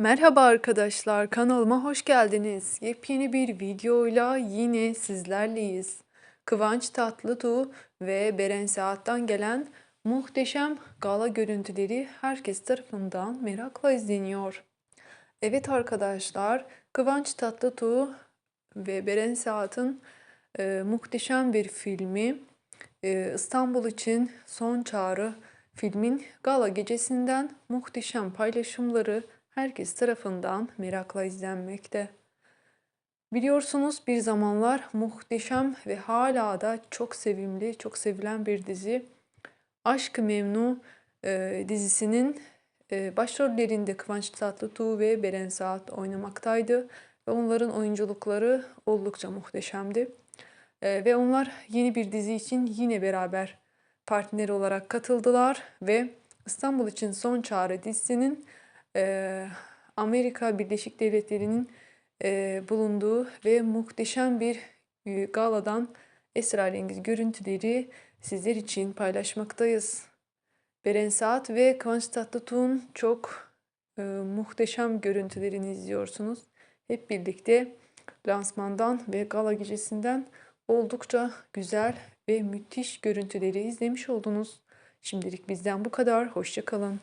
Merhaba arkadaşlar, kanalıma hoş geldiniz. Yepyeni bir videoyla yine sizlerleyiz. Kıvanç Tatlıtuğ ve Beren Saat'tan gelen muhteşem gala görüntüleri herkes tarafından merakla izleniyor. Evet arkadaşlar, Kıvanç Tatlıtuğ ve Beren Saat'ın e, muhteşem bir filmi e, İstanbul için Son Çağrı filmin gala gecesinden muhteşem paylaşımları herkes tarafından merakla izlenmekte. Biliyorsunuz bir zamanlar muhteşem ve hala da çok sevimli, çok sevilen bir dizi. Aşk-ı Memnu e, dizisinin e, başrollerinde Kıvanç Tatlıtuğ ve Beren Saat oynamaktaydı. Ve onların oyunculukları oldukça muhteşemdi. E, ve onlar yeni bir dizi için yine beraber partner olarak katıldılar ve İstanbul için Son Çağrı dizisinin e, Amerika Birleşik Devletleri'nin e, bulunduğu ve muhteşem bir e, galadan esrarengiz görüntüleri sizler için paylaşmaktayız. Beren Saat ve Kıvanç çok e, muhteşem görüntülerini izliyorsunuz. Hep birlikte lansmandan ve gala gecesinden oldukça güzel ve müthiş görüntüleri izlemiş oldunuz. Şimdilik bizden bu kadar. Hoşçakalın.